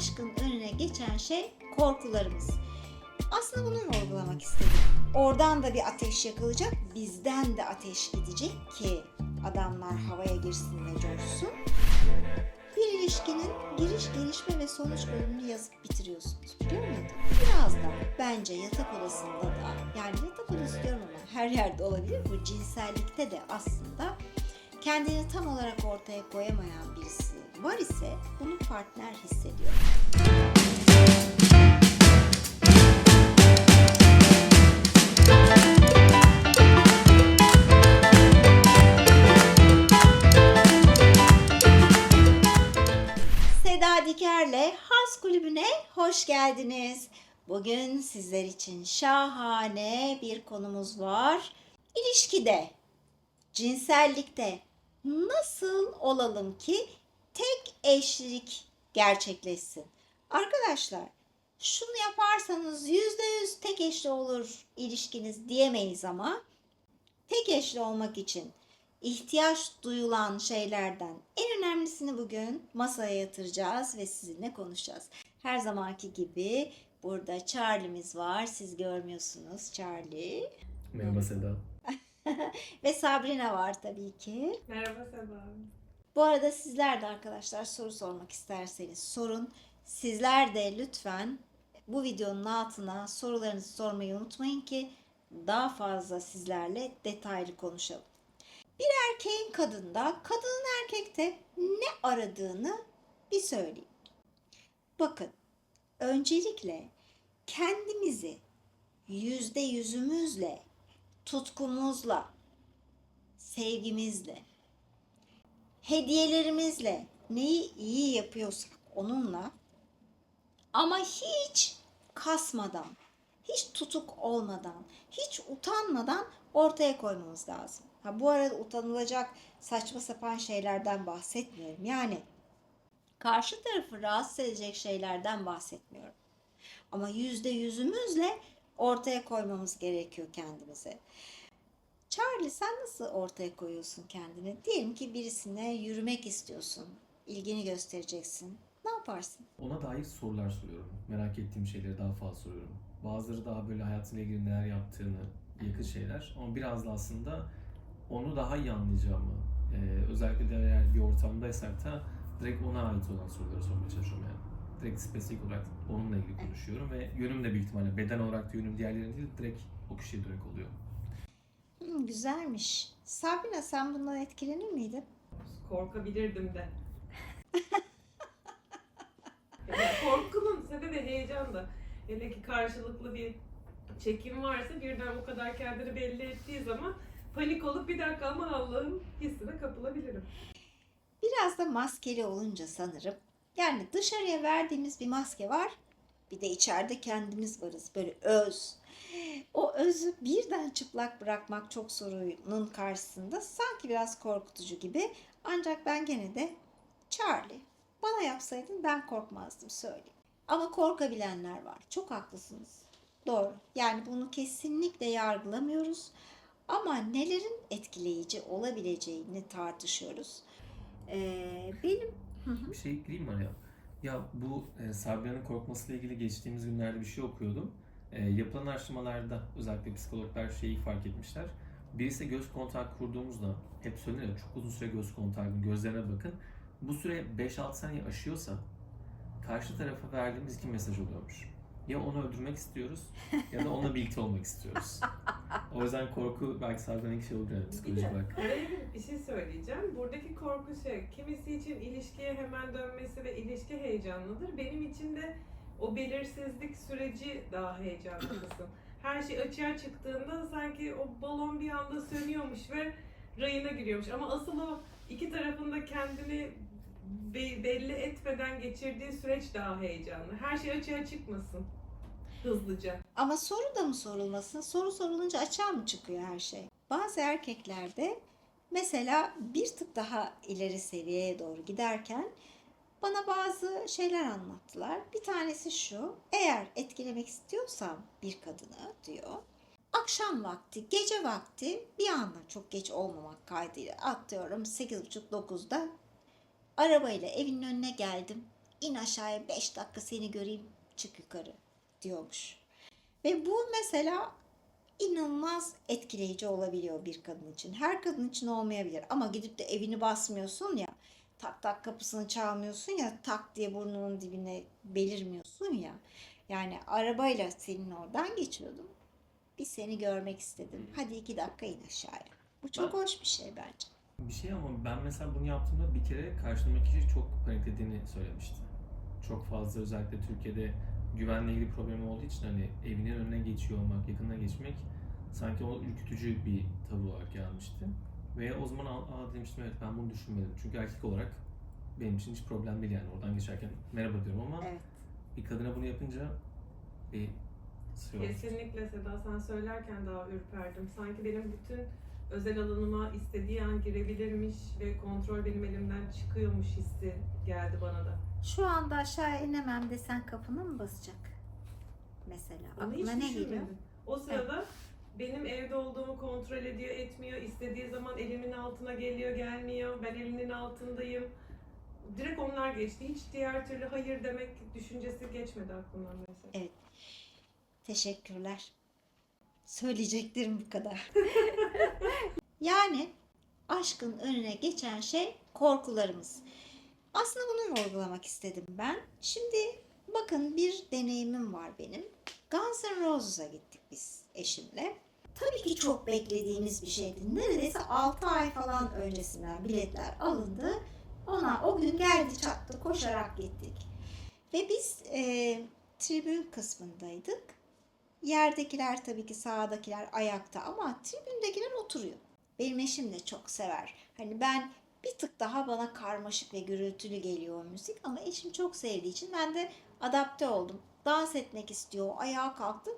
aşkın önüne geçen şey korkularımız. Aslında bunu vurgulamak istedim. Oradan da bir ateş yakılacak, bizden de ateş gidecek ki adamlar havaya girsin ve coşsun. Bir ilişkinin giriş, gelişme ve sonuç bölümünü yazıp bitiriyorsunuz. Biliyor muydun? Biraz da bence yatak odasında da yani yatak odası diyorum ama her yerde olabilir. Bu cinsellikte de aslında kendini tam olarak ortaya koyamayan birisi var ise bunu partner hissediyor. Seda Diker'le Has Kulübü'ne hoş geldiniz. Bugün sizler için şahane bir konumuz var. İlişkide, cinsellikte nasıl olalım ki tek eşlik gerçekleşsin? Arkadaşlar şunu yaparsanız yüzde yüz tek eşli olur ilişkiniz diyemeyiz ama tek eşli olmak için ihtiyaç duyulan şeylerden en önemlisini bugün masaya yatıracağız ve sizinle konuşacağız. Her zamanki gibi burada Charlie'miz var. Siz görmüyorsunuz Charlie. Merhaba Seda. Ve Sabrina var tabii ki. Merhaba Seda. Bu arada sizler de arkadaşlar soru sormak isterseniz sorun. Sizler de lütfen bu videonun altına sorularınızı sormayı unutmayın ki daha fazla sizlerle detaylı konuşalım. Bir erkeğin kadında, kadının erkekte ne aradığını bir söyleyeyim. Bakın, öncelikle kendimizi yüzde yüzümüzle, tutkumuzla, sevgimizle, hediyelerimizle neyi iyi yapıyorsak onunla ama hiç kasmadan, hiç tutuk olmadan, hiç utanmadan ortaya koymamız lazım. Ha, bu arada utanılacak saçma sapan şeylerden bahsetmiyorum. Yani karşı tarafı rahatsız edecek şeylerden bahsetmiyorum. Ama yüzde yüzümüzle ortaya koymamız gerekiyor kendimize. Charlie sen nasıl ortaya koyuyorsun kendini? Diyelim ki birisine yürümek istiyorsun. ilgini göstereceksin. Ne yaparsın? Ona dair sorular soruyorum. Merak ettiğim şeyleri daha fazla soruyorum. Bazıları daha böyle hayatıyla ilgili neler yaptığını, yakın şeyler. Ama biraz da aslında onu daha iyi anlayacağımı, e, özellikle de eğer bir ortamdaysak da direkt ona ait olan soruları sormaya çalışıyorum yani. Direkt spesifik olarak onunla ilgili konuşuyorum ve yönüm de büyük ihtimalle beden olarak da yönüm diğerlerinin değil direkt o kişiye dönük oluyor. Hmm, güzelmiş. Sabrina sen bundan etkilenir miydin? Korkabilirdim de. ya korkunun sebebi heyecan da. Hele ki karşılıklı bir çekim varsa birden bu kadar kendini belli ettiği zaman panik olup bir dakika aman Allah'ım hissine kapılabilirim. Biraz da maskeli olunca sanırım. Yani dışarıya verdiğimiz bir maske var. Bir de içeride kendimiz varız. Böyle öz. O özü birden çıplak bırakmak çok sorunun karşısında sanki biraz korkutucu gibi. Ancak ben gene de Charlie bana yapsaydın ben korkmazdım söyleyeyim. Ama korkabilenler var. Çok haklısınız. Doğru. Yani bunu kesinlikle yargılamıyoruz. Ama nelerin etkileyici olabileceğini tartışıyoruz. Ee, benim. Bir şey ekleyeyim mi araya? Ya bu e, Sabria'nın korkmasıyla ilgili geçtiğimiz günlerde bir şey okuyordum. E, yapılan araştırmalarda özellikle psikologlar şeyi fark etmişler. Birisi göz kontağı kurduğumuzda hep söylenir ya çok uzun süre göz kontağı gözlerine bakın. Bu süre 5-6 saniye aşıyorsa karşı tarafa verdiğimiz iki mesaj oluyormuş. Ya onu öldürmek istiyoruz ya da onunla birlikte olmak istiyoruz. O yüzden korku belki Sabria'nın şey olur yani Bir psikolojik olarak. bir şey söyleyeceğim. Buradaki korku şey, kimisi için ilişkiye hemen dönmesi ve ilişki heyecanlıdır. Benim için de o belirsizlik süreci daha heyecanlı kısım. Her şey açığa çıktığında sanki o balon bir anda sönüyormuş ve rayına giriyormuş. Ama asıl o iki tarafında kendini be- belli etmeden geçirdiği süreç daha heyecanlı. Her şey açığa çıkmasın hızlıca. Ama soru da mı sorulmasın? Soru sorulunca açığa mı çıkıyor her şey? Bazı erkeklerde mesela bir tık daha ileri seviyeye doğru giderken bana bazı şeyler anlattılar. Bir tanesi şu. Eğer etkilemek istiyorsam bir kadını diyor. Akşam vakti, gece vakti bir anda çok geç olmamak kaydıyla atıyorum 8.30-9'da arabayla evinin önüne geldim. in aşağıya 5 dakika seni göreyim çık yukarı diyormuş. Ve bu mesela inanılmaz etkileyici olabiliyor bir kadın için. Her kadın için olmayabilir ama gidip de evini basmıyorsun ya, tak tak kapısını çalmıyorsun ya, tak diye burnunun dibine belirmiyorsun ya. Yani arabayla senin oradan geçiyordum. Bir seni görmek istedim. Hadi iki dakika in aşağıya. Bu çok hoş bir şey bence. Bir şey ama ben mesela bunu yaptığımda bir kere karşımdaki kişi çok paniklediğini söylemişti. Çok fazla özellikle Türkiye'de güvenle ilgili problemi olduğu için hani evinin önüne geçiyor olmak, yakınına geçmek sanki o ürkütücü bir tavır olarak gelmişti. Ve o zaman aa aa demiştim evet ben bunu düşünmedim. Çünkü erkek olarak benim için hiç problem değil yani oradan geçerken merhaba diyorum ama Evet. bir kadına bunu yapınca bir şey oldu. Kesinlikle Seda sen söylerken daha ürperdim. Sanki benim bütün özel alanıma istediği an girebilirmiş ve kontrol benim elimden çıkıyormuş hissi geldi bana da. Şu anda aşağı inemem desen kapını mı basacak? Mesela. Onu hiç Aklına ne geliyor? düşünmedim. O sırada benim evde olduğumu kontrol ediyor, etmiyor. İstediği zaman elimin altına geliyor, gelmiyor. Ben elinin altındayım. Direkt onlar geçti. Hiç diğer türlü hayır demek düşüncesi geçmedi aklımdan mesela. Evet. Teşekkürler. Söyleyeceklerim bu kadar. yani aşkın önüne geçen şey korkularımız. Aslında bunu vurgulamak istedim ben. Şimdi bakın bir deneyimim var benim. Guns N' Roses'a gittik biz eşimle. Tabii ki çok beklediğimiz bir şeydi. Neredeyse 6 ay falan öncesinden biletler alındı. Ona o gün geldi çattı koşarak gittik. Ve biz e, tribün kısmındaydık. Yerdekiler tabii ki sağdakiler ayakta ama tribündekiler oturuyor. Benim eşim de çok sever. Hani ben bir tık daha bana karmaşık ve gürültülü geliyor müzik ama eşim çok sevdiği için ben de adapte oldum. Dans etmek istiyor, ayağa kalktı.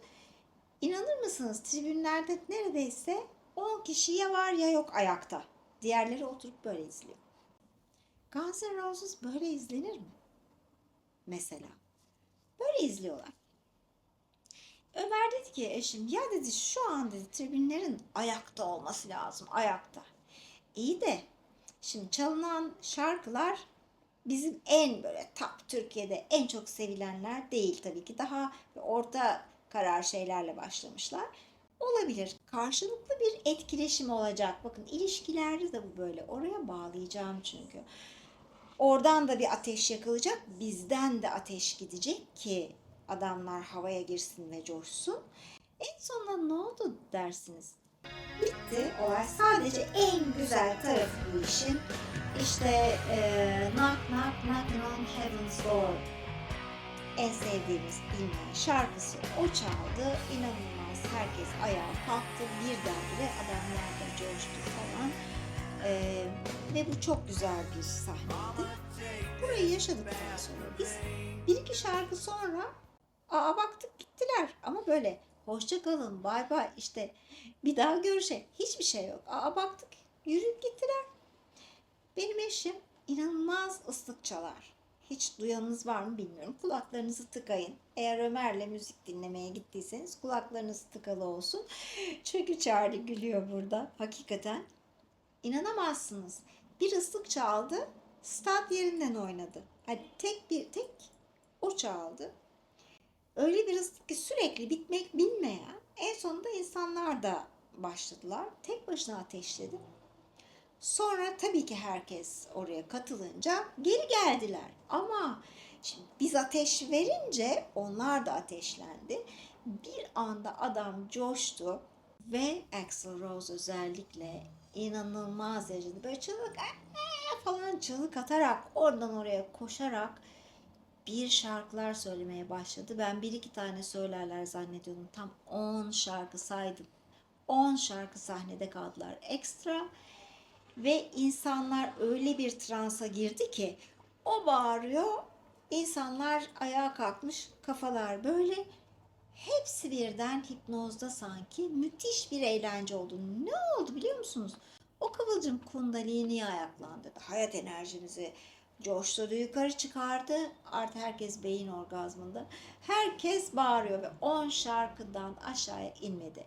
İnanır mısınız tribünlerde neredeyse 10 kişi ya var ya yok ayakta. Diğerleri oturup böyle izliyor. Guns N' Roses böyle izlenir mi? Mesela. Böyle izliyorlar. Ömer dedi ki eşim ya dedi şu an dedi tribünlerin ayakta olması lazım ayakta. İyi de şimdi çalınan şarkılar bizim en böyle top Türkiye'de en çok sevilenler değil tabii ki. Daha orta karar şeylerle başlamışlar. Olabilir. Karşılıklı bir etkileşim olacak. Bakın ilişkilerde de bu böyle. Oraya bağlayacağım çünkü. Oradan da bir ateş yakılacak. Bizden de ateş gidecek ki adamlar havaya girsin ve coşsun. En sonunda ne oldu dersiniz? Bitti. Olay sadece en güzel tarafı bu işin. İşte eee Knock Knock Knocking on Heaven's Door en sevdiğimiz bilinen şarkısı o çaldı. İnanılmaz herkes ayağa kalktı. Birdenbire adamlar da coştu falan. Ee, ve bu çok güzel bir sahneydi. Burayı yaşadıktan sonra biz bir iki şarkı sonra aa baktık gittiler ama böyle hoşça kalın bay bay işte bir daha görüşe hiçbir şey yok. Aa baktık yürüyüp gittiler. Benim eşim inanılmaz ıslık çalar. Hiç duyanınız var mı bilmiyorum. Kulaklarınızı tıkayın. Eğer Ömer'le müzik dinlemeye gittiyseniz kulaklarınız tıkalı olsun. Çünkü Charlie gülüyor burada. Hakikaten. İnanamazsınız. Bir ıslık çaldı. Stat yerinden oynadı. Hani tek bir tek o çaldı. Öyle bir ıslık ki sürekli bitmek bilmeyen. En sonunda insanlar da başladılar. Tek başına ateşledi. Sonra tabii ki herkes oraya katılınca geri geldiler. Ama şimdi biz ateş verince onlar da ateşlendi. Bir anda adam coştu ve Axl Rose özellikle inanılmaz derecede böyle çığlık falan çığlık atarak oradan oraya koşarak bir şarkılar söylemeye başladı. Ben bir iki tane söylerler zannediyordum. Tam 10 şarkı saydım. 10 şarkı sahnede kaldılar ekstra. Ve insanlar öyle bir transa girdi ki o bağırıyor, insanlar ayağa kalkmış, kafalar böyle. Hepsi birden hipnozda sanki müthiş bir eğlence oldu. Ne oldu biliyor musunuz? O kıvılcım kundalini ayaklandırdı. Hayat enerjimizi coşturdu, yukarı çıkardı. Artık herkes beyin orgazmında. Herkes bağırıyor ve 10 şarkıdan aşağıya inmedi.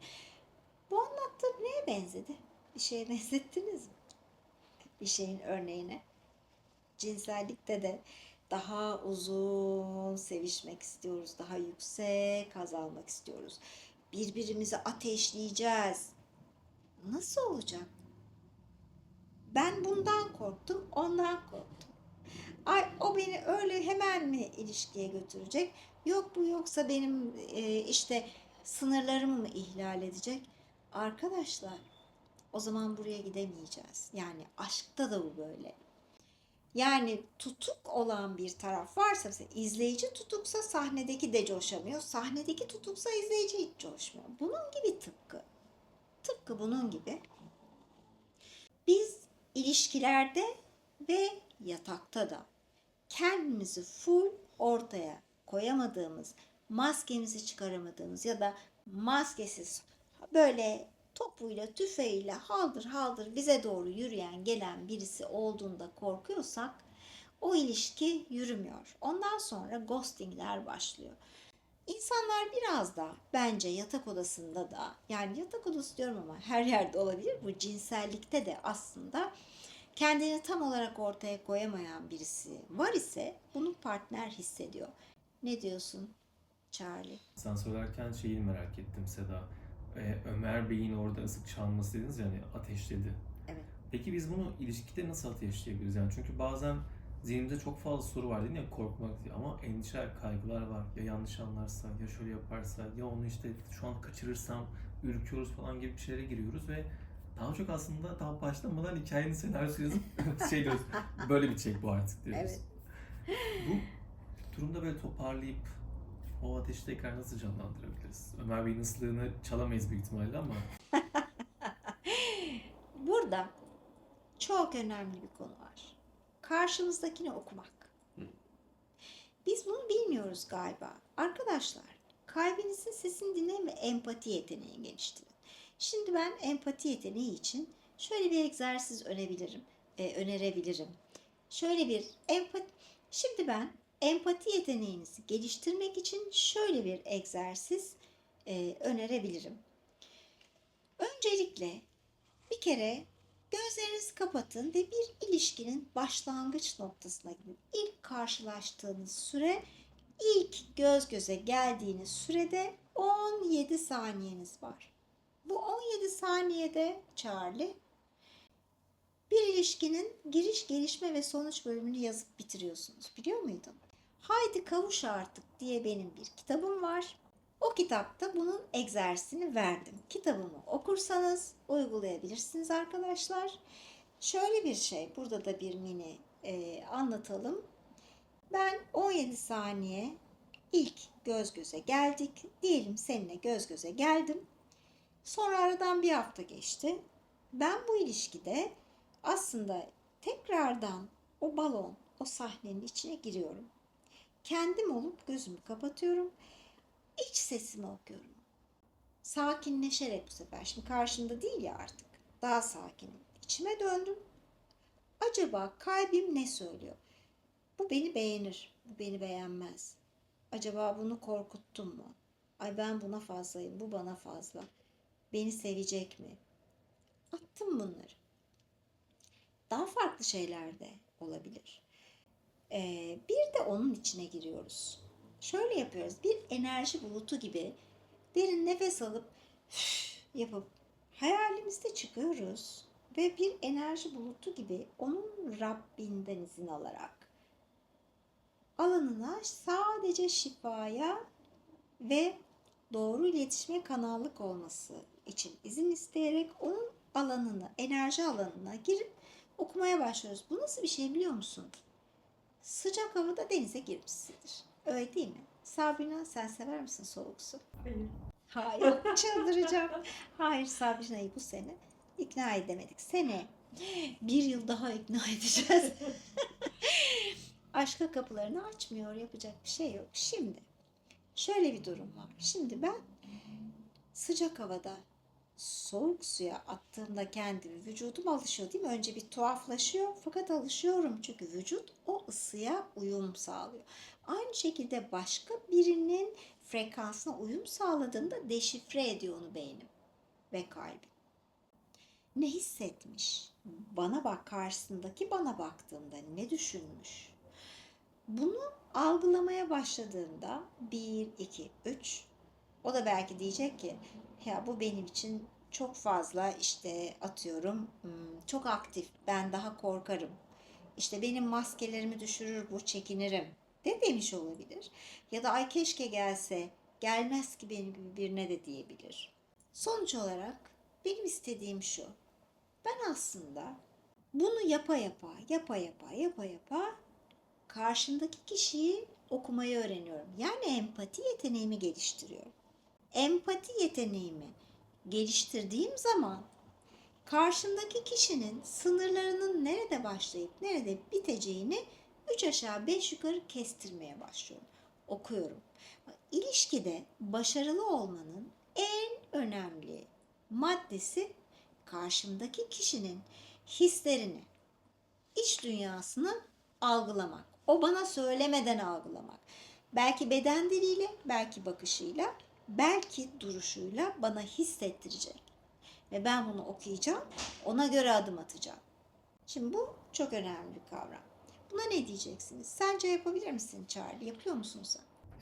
Bu anlattığım neye benzedi? Bir şeye benzettiniz mi? Bir şeyin örneğine. Cinsellikte de Daha uzun sevişmek istiyoruz. Daha yüksek haz almak istiyoruz. Birbirimizi ateşleyeceğiz. Nasıl olacak? Ben bundan korktum, ondan korktum. Ay o beni öyle hemen mi ilişkiye götürecek? Yok bu yoksa benim e, işte sınırlarımı mı ihlal edecek? Arkadaşlar o zaman buraya gidemeyeceğiz. Yani aşkta da bu böyle. Yani tutuk olan bir taraf varsa mesela izleyici tutuksa sahnedeki de coşamıyor. Sahnedeki tutuksa izleyici hiç coşmuyor. Bunun gibi tıpkı. Tıpkı bunun gibi. Biz ilişkilerde ve yatakta da kendimizi full ortaya koyamadığımız, maskemizi çıkaramadığımız ya da maskesiz böyle topuyla tüfeğiyle haldır haldır bize doğru yürüyen gelen birisi olduğunda korkuyorsak o ilişki yürümüyor. Ondan sonra ghostingler başlıyor. İnsanlar biraz da bence yatak odasında da yani yatak odası diyorum ama her yerde olabilir. Bu cinsellikte de aslında kendini tam olarak ortaya koyamayan birisi var ise bunu partner hissediyor. Ne diyorsun Charlie? Sen söylerken şeyi merak ettim Seda. Ee, Ömer Bey'in orada ısık çalması dediniz ya hani ateşledi. Evet. Peki biz bunu ilişkide nasıl ateşleyebiliriz? Yani çünkü bazen zihnimizde çok fazla soru var değil mi? Korkmak diye. ama endişeler, kaygılar var. Ya yanlış anlarsa, ya şöyle yaparsa, ya onu işte şu an kaçırırsam ürküyoruz falan gibi bir şeylere giriyoruz ve daha çok aslında daha başlamadan hikayenin senaryosu yazıp şey diyoruz, böyle bitecek bu artık diyoruz. Evet. Bu durumda böyle toparlayıp o ateşi tekrar nasıl canlandırabiliriz? Ömer Bey'in ıslığını çalamayız büyük ihtimalle ama Burada çok önemli bir konu var. Karşımızdakini okumak. Biz bunu bilmiyoruz galiba. Arkadaşlar, kalbinizin sesini dinleyin ve empati yeteneği geliştirin. Şimdi ben empati yeteneği için şöyle bir egzersiz önebilirim, e, önerebilirim. Şöyle bir empati Şimdi ben empati yeteneğinizi geliştirmek için şöyle bir egzersiz e, önerebilirim. Öncelikle bir kere gözlerinizi kapatın ve bir ilişkinin başlangıç noktasına gidin. İlk karşılaştığınız süre, ilk göz göze geldiğiniz sürede 17 saniyeniz var. Bu 17 saniyede Charlie bir ilişkinin giriş, gelişme ve sonuç bölümünü yazıp bitiriyorsunuz. Biliyor muydun? Haydi kavuş artık diye benim bir kitabım var. O kitapta bunun egzersizini verdim. Kitabımı okursanız uygulayabilirsiniz arkadaşlar. Şöyle bir şey, burada da bir mini e, anlatalım. Ben 17 saniye ilk göz göze geldik. Diyelim seninle göz göze geldim. Sonra aradan bir hafta geçti. Ben bu ilişkide aslında tekrardan o balon, o sahnenin içine giriyorum. Kendim olup gözümü kapatıyorum. İç sesimi okuyorum. Sakinleşerek bu sefer. Şimdi karşımda değil ya artık. Daha sakinim. İçime döndüm. Acaba kalbim ne söylüyor? Bu beni beğenir. Bu beni beğenmez. Acaba bunu korkuttum mu? Ay ben buna fazlayım. Bu bana fazla. Beni sevecek mi? Attım bunları. Daha farklı şeyler de olabilir. Ee, bir de onun içine giriyoruz. Şöyle yapıyoruz. Bir enerji bulutu gibi derin nefes alıp yapıp hayalimizde çıkıyoruz ve bir enerji bulutu gibi onun Rabbinden izin alarak alanına sadece şifaya ve doğru iletişime kanallık olması için izin isteyerek onun alanını, enerji alanına girip okumaya başlıyoruz. Bu nasıl bir şey biliyor musun? Sıcak havada denize girmişsindir. Öyle değil mi? Sabrina sen sever misin soğuk su? Hayır. Hayır çıldıracağım. Hayır Sabrina'yı bu sene ikna edemedik. Sene bir yıl daha ikna edeceğiz. Aşka kapılarını açmıyor. Yapacak bir şey yok. Şimdi şöyle bir durum var. Şimdi ben sıcak havada soğuk suya attığımda kendimi vücudum alışıyor değil mi? Önce bir tuhaflaşıyor fakat alışıyorum çünkü vücut o ısıya uyum sağlıyor. Aynı şekilde başka birinin frekansına uyum sağladığında deşifre ediyor onu beynim ve kalbim. Ne hissetmiş? Bana bak karşısındaki bana baktığında ne düşünmüş? Bunu algılamaya başladığında 1, 2, 3 o da belki diyecek ki ya bu benim için çok fazla işte atıyorum çok aktif ben daha korkarım. İşte benim maskelerimi düşürür bu çekinirim de demiş olabilir. Ya da ay keşke gelse gelmez ki benim gibi birine de diyebilir. Sonuç olarak benim istediğim şu. Ben aslında bunu yapa yapa, yapa yapa, yapa yapa karşımdaki kişiyi okumayı öğreniyorum. Yani empati yeteneğimi geliştiriyorum. Empati yeteneğimi geliştirdiğim zaman karşımdaki kişinin sınırlarının nerede başlayıp nerede biteceğini üç aşağı beş yukarı kestirmeye başlıyorum. Okuyorum. İlişkide başarılı olmanın en önemli maddesi karşımdaki kişinin hislerini, iç dünyasını algılamak. O bana söylemeden algılamak. Belki beden diliyle, belki bakışıyla, belki duruşuyla bana hissettirecek. Ve ben bunu okuyacağım, ona göre adım atacağım. Şimdi bu çok önemli bir kavram. Buna ne diyeceksiniz? Sence yapabilir misin Charlie? Yapıyor musun sen?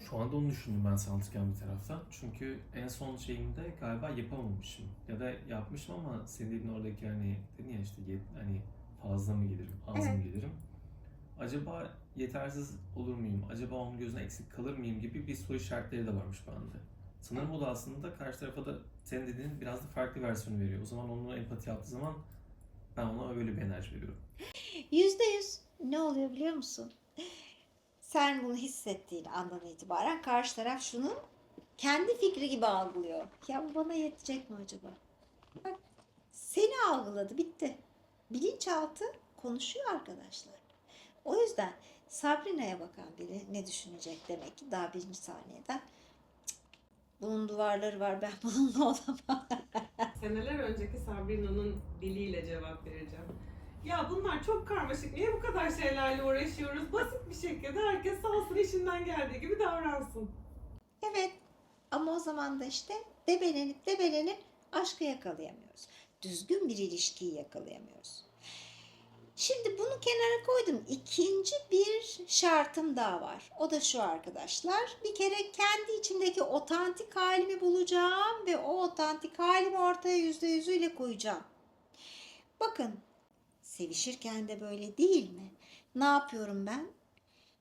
Şu anda onu düşündüm ben sanatçıken bir taraftan. Çünkü en son şeyimde galiba yapamamışım. Ya da yapmışım ama senin dediğin oradaki hani dedin ya işte hani fazla mı gelirim, az mı Evet. gelirim? Acaba yetersiz olur muyum? Acaba onun gözüne eksik kalır mıyım gibi bir soru işaretleri de varmış bende. Sanırım o da aslında karşı tarafa da senin dediğin biraz da farklı versiyonu veriyor. O zaman onunla empati yaptığı zaman ben ona öyle bir enerji veriyorum. Yüzde yüz ne oluyor biliyor musun? Sen bunu hissettiğin andan itibaren karşı taraf şunu kendi fikri gibi algılıyor. Ya bu bana yetecek mi acaba? Bak seni algıladı bitti. Bilinçaltı konuşuyor arkadaşlar. O yüzden Sabrina'ya bakan biri ne düşünecek demek ki daha birinci saniyeden. "Cık, Bunun duvarları var ben bununla olamam. Seneler önceki Sabrina'nın diliyle cevap vereceğim. Ya bunlar çok karmaşık. Niye bu kadar şeylerle uğraşıyoruz? Basit bir şekilde herkes salsın işinden geldiği gibi davransın. Evet ama o zaman da işte debelenip debelenip aşkı yakalayamıyoruz. Düzgün bir ilişkiyi yakalayamıyoruz. Şimdi bunu kenara koydum. İkinci bir şartım daha var. O da şu arkadaşlar. Bir kere kendi içimdeki otantik halimi bulacağım ve o otantik halimi ortaya yüzde yüzüyle koyacağım. Bakın sevişirken de böyle değil mi? Ne yapıyorum ben?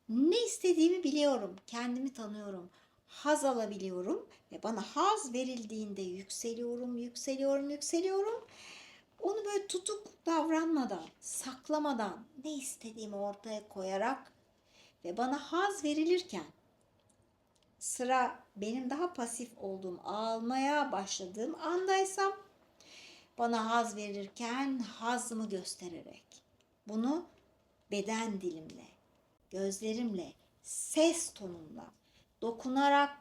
Ne istediğimi biliyorum. Kendimi tanıyorum haz alabiliyorum ve bana haz verildiğinde yükseliyorum, yükseliyorum, yükseliyorum. Onu böyle tutuk davranmadan, saklamadan, ne istediğimi ortaya koyarak ve bana haz verilirken sıra benim daha pasif olduğum, almaya başladığım andaysam bana haz verirken hazımı göstererek bunu beden dilimle, gözlerimle, ses tonumla, dokunarak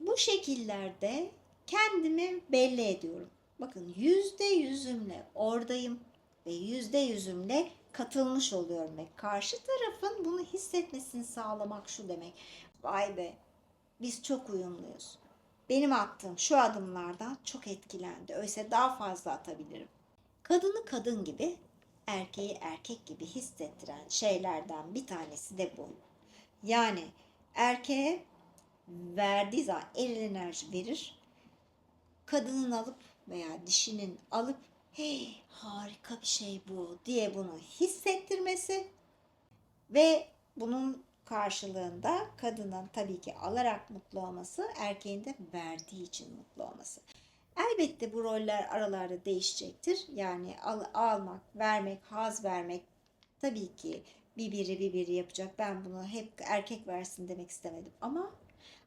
bu şekillerde kendimi belli ediyorum. Bakın yüzde yüzümle oradayım ve yüzde yüzümle katılmış oluyorum ve karşı tarafın bunu hissetmesini sağlamak şu demek. Vay be biz çok uyumluyuz. Benim attığım şu adımlardan çok etkilendi. Öyleyse daha fazla atabilirim. Kadını kadın gibi, erkeği erkek gibi hissettiren şeylerden bir tanesi de bu. Yani erkeğe verdiği zaman eril enerji verir. Kadının alıp veya dişinin alıp hey harika bir şey bu diye bunu hissettirmesi ve bunun karşılığında kadının tabii ki alarak mutlu olması, erkeğin de verdiği için mutlu olması. Elbette bu roller aralarda değişecektir. Yani al, almak, vermek, haz vermek tabii ki bir biri bir biri yapacak. Ben bunu hep erkek versin demek istemedim ama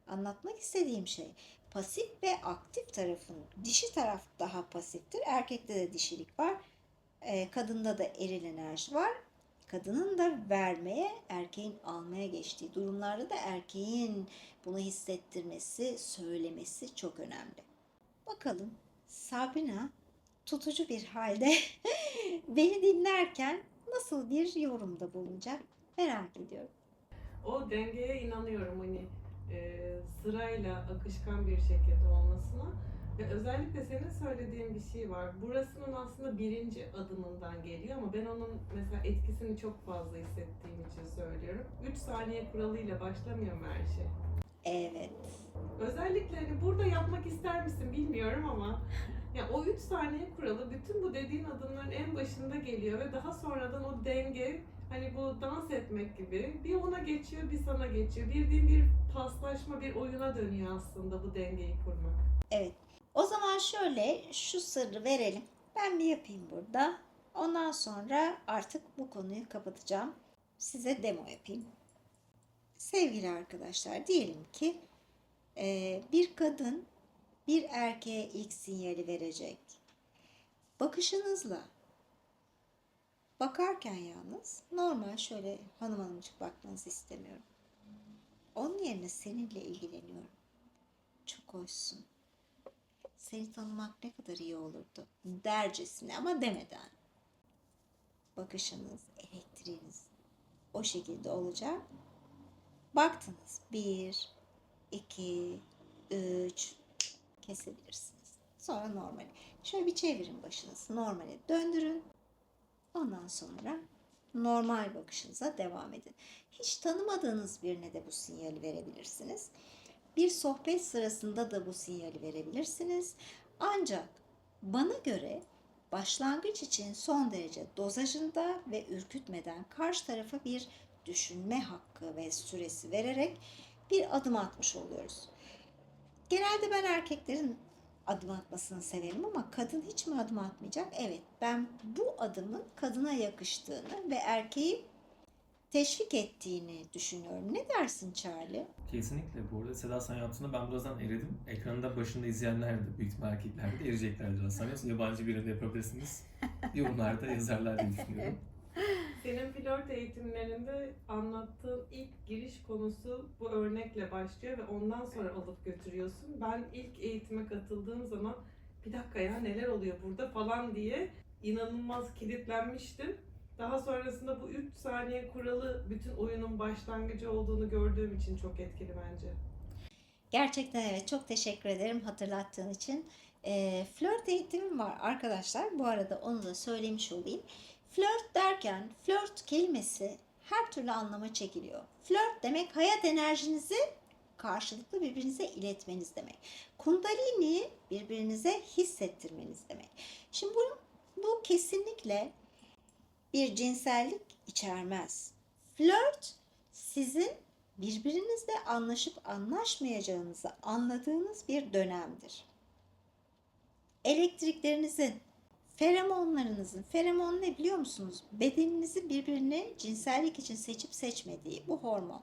anlatmak istediğim şey pasif ve aktif tarafın dişi taraf daha pasiftir. Erkekte de dişilik var. Ee, kadında da eril enerji var. Kadının da vermeye, erkeğin almaya geçtiği durumlarda da erkeğin bunu hissettirmesi, söylemesi çok önemli. Bakalım Sabrina tutucu bir halde beni dinlerken nasıl bir yorumda bulunacak merak ediyorum. O dengeye inanıyorum hani e, sırayla akışkan bir şekilde olmasına. Ve özellikle senin söylediğin bir şey var. Burasının aslında birinci adımından geliyor ama ben onun mesela etkisini çok fazla hissettiğim için söylüyorum. 3 saniye kuralıyla başlamıyor mu her şey? Evet. Özellikle hani burada yapmak ister misin bilmiyorum ama ya o 3 saniye kuralı bütün bu dediğin adımların en başında geliyor ve daha sonradan o denge hani bu dans etmek gibi bir ona geçiyor bir sana geçiyor. Bildiğin bir paslaşma bir oyuna dönüyor aslında bu dengeyi kurmak. Evet. O zaman şöyle şu sırrı verelim. Ben bir yapayım burada. Ondan sonra artık bu konuyu kapatacağım. Size demo yapayım. Sevgili arkadaşlar diyelim ki eee, bir kadın bir erkeğe ilk sinyali verecek. Bakışınızla bakarken yalnız normal şöyle hanım hanımcık bakmanızı istemiyorum. Onun yerine seninle ilgileniyorum. Çok hoşsun seni tanımak ne kadar iyi olurdu dercesine ama demeden. Bakışınız, elektriğiniz o şekilde olacak. Baktınız. Bir, iki, üç kesebilirsiniz. Sonra normale. Şöyle bir çevirin başınızı. Normale döndürün. Ondan sonra normal bakışınıza devam edin. Hiç tanımadığınız birine de bu sinyali verebilirsiniz. Bir sohbet sırasında da bu sinyali verebilirsiniz. Ancak bana göre başlangıç için son derece dozajında ve ürkütmeden karşı tarafa bir düşünme hakkı ve süresi vererek bir adım atmış oluyoruz. Genelde ben erkeklerin adım atmasını severim ama kadın hiç mi adım atmayacak? Evet, ben bu adımın kadına yakıştığını ve erkeği teşvik ettiğini düşünüyorum. Ne dersin Charlie? Kesinlikle. Bu arada Seda sen yaptığında ben birazdan eridim. Ekranında başında izleyenler de büyük ihtimal erkekler de erecekler biraz. Sanıyorsun yabancı birini de yapabilirsiniz. Yorumlarda yazarlar diye düşünüyorum. Senin flört eğitimlerinde anlattığın ilk giriş konusu bu örnekle başlıyor ve ondan sonra alıp götürüyorsun. Ben ilk eğitime katıldığım zaman bir dakika ya neler oluyor burada falan diye inanılmaz kilitlenmiştim. Daha sonrasında bu 3 saniye kuralı bütün oyunun başlangıcı olduğunu gördüğüm için çok etkili bence. Gerçekten evet çok teşekkür ederim hatırlattığın için. Eee flört eğitimim var arkadaşlar. Bu arada onu da söylemiş olayım. Flört derken flört kelimesi her türlü anlama çekiliyor. Flört demek hayat enerjinizi karşılıklı birbirinize iletmeniz demek. Kundalini birbirinize hissettirmeniz demek. Şimdi bu, bu kesinlikle bir cinsellik içermez. Flört sizin birbirinizle anlaşıp anlaşmayacağınızı anladığınız bir dönemdir. Elektriklerinizin, feromonlarınızın, feromon ne biliyor musunuz? Bedeninizi birbirine cinsellik için seçip seçmediği bu hormon.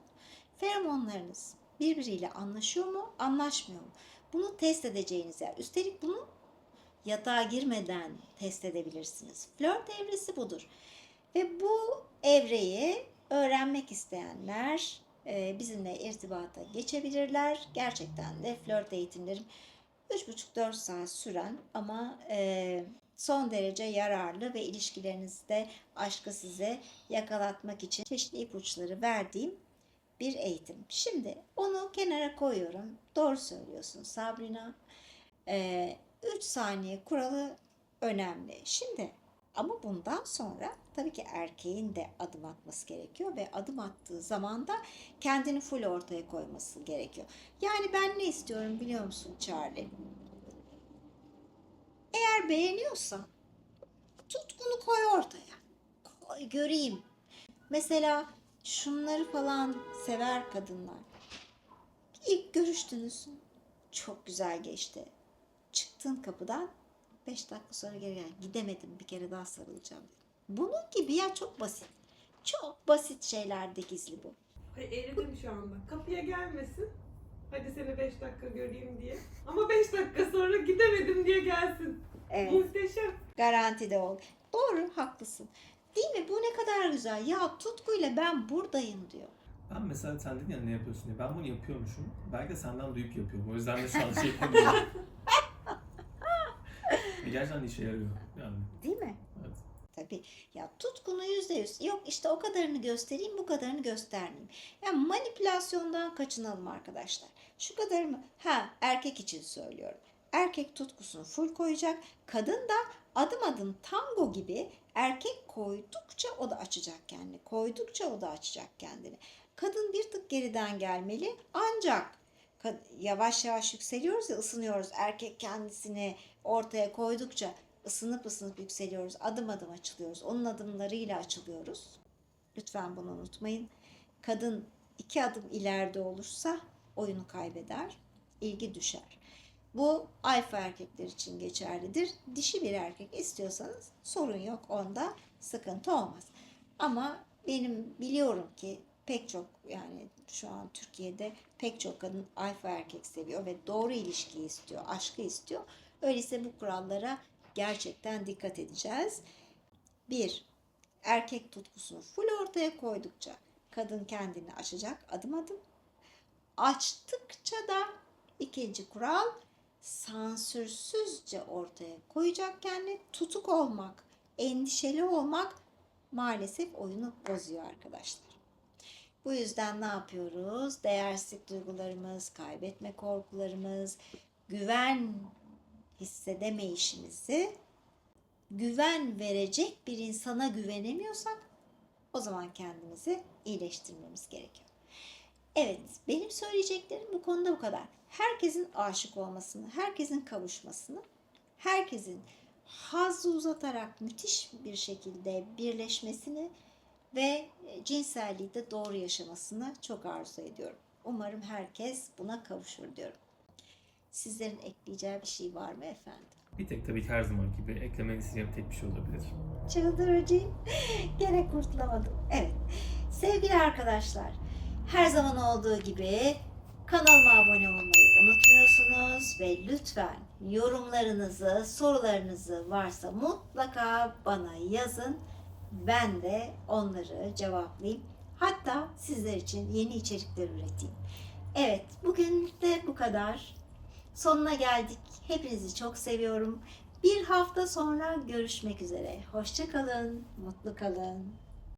Feromonlarınız birbiriyle anlaşıyor mu, anlaşmıyor mu? Bunu test edeceğiniz yer. Üstelik bunu yatağa girmeden test edebilirsiniz. Flört evresi budur. Ve bu evreyi öğrenmek isteyenler e, bizimle irtibata geçebilirler. Gerçekten de flört eğitimlerim 3,5-4 saat süren ama e, son derece yararlı ve ilişkilerinizde aşkı size yakalatmak için çeşitli ipuçları verdiğim bir eğitim. Şimdi onu kenara koyuyorum. Doğru söylüyorsun Sabrina. 3 saniye kuralı önemli. Şimdi ama bundan sonra tabii ki erkeğin de adım atması gerekiyor ve adım attığı zaman da kendini full ortaya koyması gerekiyor. Yani ben ne istiyorum biliyor musun Charlie? Eğer beğeniyorsan tutkunu koy ortaya. Koy göreyim. Mesela şunları falan sever kadınlar. İlk görüştünüz. Çok güzel geçti. Çıktın kapıdan 5 dakika sonra geri gel. Gidemedim bir kere daha sarılacağım. Bunun gibi ya çok basit. Çok basit şeylerde gizli bu. Ay eridim şu anda. Kapıya gelmesin. Hadi seni 5 dakika göreyim diye. Ama 5 dakika sonra gidemedim diye gelsin. Evet. Muhteşem. Garantide ol. Doğru, haklısın. Değil mi? Bu ne kadar güzel. Ya tutkuyla ben buradayım diyor. Ben mesela sen dedin ya ne yapıyorsun diye. Ben bunu yapıyormuşum. Belki de senden duyup yapıyorum. O yüzden de şu an şey yapamıyorum. Ve Gerçekten işe yarıyor. Yani Değil mi? evet. Tabii. Ya tutkunu yüzde yüz. Yok işte o kadarını göstereyim, bu kadarını göstermeyeyim. Yani manipülasyondan kaçınalım arkadaşlar. Şu kadar mı? Ha erkek için söylüyorum. Erkek tutkusunu full koyacak. Kadın da adım adım tango gibi erkek koydukça o da açacak kendini. Koydukça o da açacak kendini. Kadın bir tık geriden gelmeli ancak yavaş yavaş yükseliyoruz ya ısınıyoruz. Erkek kendisini ortaya koydukça ısınıp ısınıp yükseliyoruz. Adım adım açılıyoruz. Onun adımlarıyla açılıyoruz. Lütfen bunu unutmayın. Kadın iki adım ileride olursa oyunu kaybeder, ilgi düşer. Bu alfa erkekler için geçerlidir. Dişi bir erkek istiyorsanız sorun yok onda sıkıntı olmaz. Ama benim biliyorum ki pek çok yani şu an Türkiye'de pek çok kadın alfa erkek seviyor ve doğru ilişkiyi istiyor, aşkı istiyor. Öyleyse bu kurallara gerçekten dikkat edeceğiz. Bir, erkek tutkusunu full ortaya koydukça kadın kendini açacak adım adım. Açtıkça da ikinci kural sansürsüzce ortaya koyacak kendini. Tutuk olmak, endişeli olmak maalesef oyunu bozuyor arkadaşlar. Bu yüzden ne yapıyoruz? Değersizlik duygularımız, kaybetme korkularımız, güven hissedemeyişimizi güven verecek bir insana güvenemiyorsak o zaman kendimizi iyileştirmemiz gerekiyor. Evet, benim söyleyeceklerim bu konuda bu kadar. Herkesin aşık olmasını, herkesin kavuşmasını, herkesin hazzı uzatarak müthiş bir şekilde birleşmesini ve cinselliği de doğru yaşamasını çok arzu ediyorum. Umarım herkes buna kavuşur diyorum. Sizlerin ekleyeceği bir şey var mı efendim? Bir tek tabii ki her zaman gibi eklemek isteyeceğim tek bir şey olabilir. Çıldırıcıyım. Gene kurtulamadım. Evet. Sevgili arkadaşlar, her zaman olduğu gibi kanalıma abone olmayı unutmuyorsunuz ve lütfen yorumlarınızı, sorularınızı varsa mutlaka bana yazın. Ben de onları cevaplayayım. Hatta sizler için yeni içerikler üreteyim. Evet, bugün de bu kadar. Sonuna geldik. Hepinizi çok seviyorum. Bir hafta sonra görüşmek üzere. Hoşça kalın, mutlu kalın.